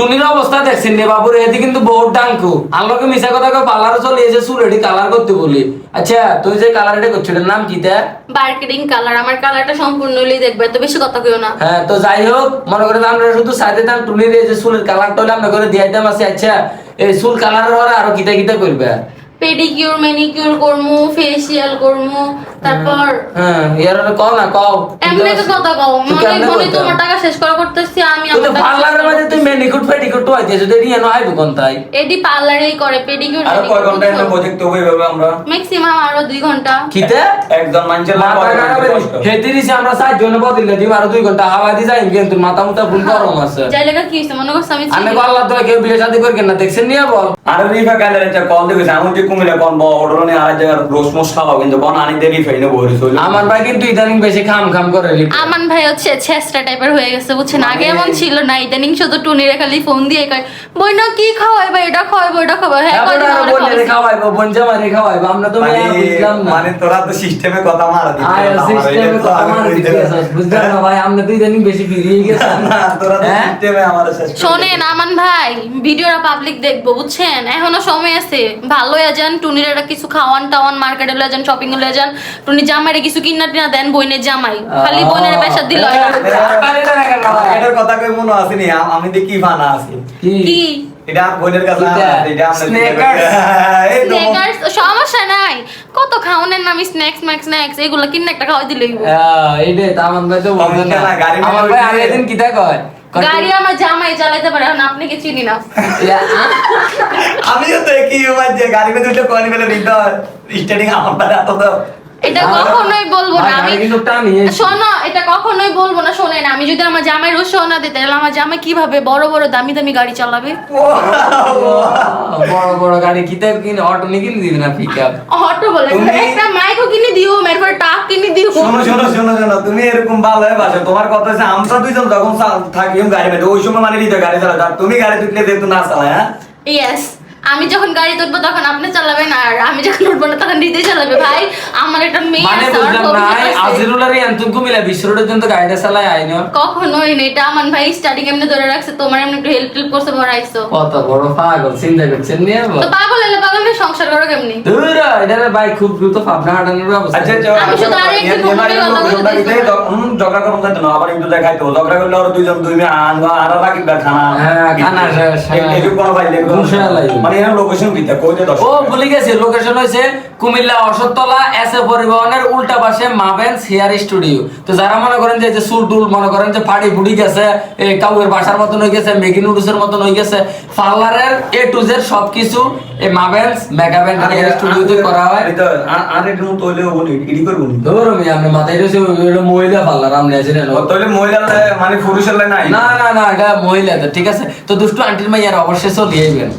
টুনির অবস্থা দেখছেন রে বাবুর? এদি কিন্তু বহুত ডাঙ্কু। আল্লাহকে মিশা কথা কয় পার্লার চলে এসে চুল কালার করতে বলি। আচ্ছা তুই যে কালার এটা করছিস এটার নাম কি তা? মার্কেটিং কালার আমার কালারটা সম্পূর্ণ হলেই দেখবে তো বেশি কথা কইও না। হ্যাঁ তো যাই হোক মনে করে আমরা শুধু সাইডে দাম টুনির এই যে চুলের কালারটা হলে আমরা করে দিয়ে দিতাম আছে আচ্ছা এই চুল কালার হওয়ার আরও কিতা কিতা করবে। পেডিকিউর ম্যানিকিউর করমু ফেসিয়াল করমু তারপর হ্যাঁ ইয়ার কও না কও। এমনি তো কথা কও। মনে মনে তোমার টাকা শেষ করা করতেছি আমি আমার টাকা পার্লারের মধ্যে তুই মেনিকুট পেডিকুট তো আইতে যদি নিয়ে নয় কোন তাই এডি পার্লারেই করে পেডিকিউর আর কয় ঘণ্টা এনে প্রজেক্ট হবে এইভাবে আমরা? ম্যাক্সিমাম আরও দুই ঘণ্টা। কিতে? একজন মানুষের হয় খারাপ কিন্তু দিছি আমরা সাত জন বদিলে দিম আর দুই ঘণ্টা হাওয়া দি যাই কিন্তু মাথা মুথা ফুল গরম আছে। যাই লেগা কি হইছে? মনে করছ আমি আমি আল্লাহ তোরা কেউ বিয়ে শাদী করবেন না দেখছেন নিয়ে বল। আর রিফা কালের একটা কল দিয়েছে আমি যে কুমিল্লা কোন বড় অর্ডার নিয়ে আর জায়গার মোস খাওয়া কিন্তু কোন আনি আমার ভাই কিন্তু ইদানিং বেশি খাম খাম করে আমান ভাই হচ্ছে ছেসরা টাইপের হয়ে গেছে বুঝছেন? আগে মানে- এমন ছিল না ইদানিং শুধু টুনিরে খালি ফোন দিয়ে কয় বই না কি খাওয়াইবা এটা খাওয়াইবো এটা খাওয়াইবো হ্যাঁ কয়দিন আরও আমরা। খাওয়াইবো বোন খাওয়াইবো আমরা তো মানে বুঝলাম না। মানে তোরা তো সিস্টেমে কথা মারা আয় সিস্টেমে কথা মার বুঝলাম না ভাই আমরা তো ইদানিং বেশি ফিরিয়ে গেছি। না, তোরা তো হ্যাঁ? সিস্টেমে আমার শেষ শোনেন আমান ভাই ভিডিওটা পাবলিক দেখব বুঝছেন? এখনও সময় আছে। ভালো হয়ে যান টুনির একটা কিছু খাওয়ান টাওয়ান মার্কেটে লয়ে যান শপিং লয়ে যান। টুনি জামাইরে কিছু কিনা টিনা দেন বইনের জামাই। খালি বইনের পেশা দিল এটার কথা কই মনে আসেনি? আমি দেখি ফানা আছি? কি? কি? এটা আমার বোনের কাছে এটা সমস্যা নাই। কত স্ন্যাক্স স্ন্যাক্স এগুলো কিনে একটা খাওয়াই দিলেই ভাই তো বলবে সমস্যা না। না, গাড়ি নিয়ে আমার ভাই বসে- আর এদিন কিতা কয় কয়? গাড়ি আমার জামাই চালাইতে পারে এখন আপনাকে চিনি না। আমিও দেখি আমার যে গাড়ি মধ্যে কোয়ানি মেলে নিতে স্টার্টিং আমার পারে তো এটা কখনোই বলব না আমি। শোনো এটা কখনোই বলব না শোনেন আমি যদি আমার জামাই রসও না দিতে তাহলে আমার জামাই কীভাবে বড় বড় দামি দামি গাড়ি চালাবে? বড় বড় গাড়ি কিতা কিনে অটো নিয়ে কিনে দিবি না পিক আপ অটো বলে একটা মাইকও কিনে দিও এরপর টাক কিনে দিও। শোনো শোনো শোনো শোনো তুমি এরকম ভালো হয়ে বাসো। তোমার কথা হচ্ছে আমরা দুইজন যখন থাকি গাড়ি মধ্যে ওই সময় মানে হৃদয় গাড়ি চালাতে তুমি গাড়ি তুললে যেহেতু না চালায় হ্যাঁ? ইয়েস আমি যখন গাড়ি তুলবো তখন আপনি চালাবেন আর আমি যখন উঠবো না তখন নিজেই চালাবে। ভাই আমার একটা মেয়ে মানে বুঝলাম না ভবিষ্যৎ আছে। আজিরুল আর ইয়ান্তুম কুমিলা বিশ্ব রোডের জন্য গাড়িটা চালায় আইনো কখনোই না এটা আমার ভাই স্টার্টিং এমনি ধরে রাখছে তোমার এমনি একটু হেল্প টেল্প করছে ভরাইছো। কত বড় পাগল চিন্তা করছেন নিয়ে তো পাগল এলে পাগল সংসার করো কেমনি? দূর এটা ভাই খুব দ্রুত ভাবনা হাঁটানোর ব্যবস্থা আচ্ছা আচ্ছা আমি শুধু আর একটু এর- এর ঘুমানোর বাইরে কথা বলতে লোকটা চাইছি। দিতে, হুম, ঝগড়া করুন তাই না, আবার একটু দেখাইতো ঝগড়া করলে ওরা দুইজন দুই মেয়ে আনবা আর রাখি বা খানা হ্যাঁ, খানা শেষ, হ্যাঁ। এই- এইটুকু কোনো পাইলে ঘুষা লাগবে। মানে এর লোকেশন দিতে কইতে দশ ও ভুলে গেছি লোকেশন হয়েছে কুমিল্লা অশোকতলা এস এ পরিবহনের উল্টা পাশে মাভেন্স হেয়ার স্টুডিও তো যারা মনে করেন যে যে সুর টুল মনে করেন যে ফাড়ি ফুড়ি গেছে কাউয়ের বাসার মতন হয়ে গেছে মেগি নুডলসের মতন হয়ে গেছে পার্লারের এ টু জেড সবকিছু এই স্টুডিওতে করা হয়। আমি তো আর- আর একটু মতো হইলে ওগুলো ইডি করব নি। ধরো মি আপনি মাথায় রয়েছে ওইটা মহিলা আপনি আছেন মানে পুরুষের না না না এটা মহিলা তো ঠিক আছে? তো দুষ্টু আন্টির মাইয়ার অবশ্যই চলিয়ে যাবেন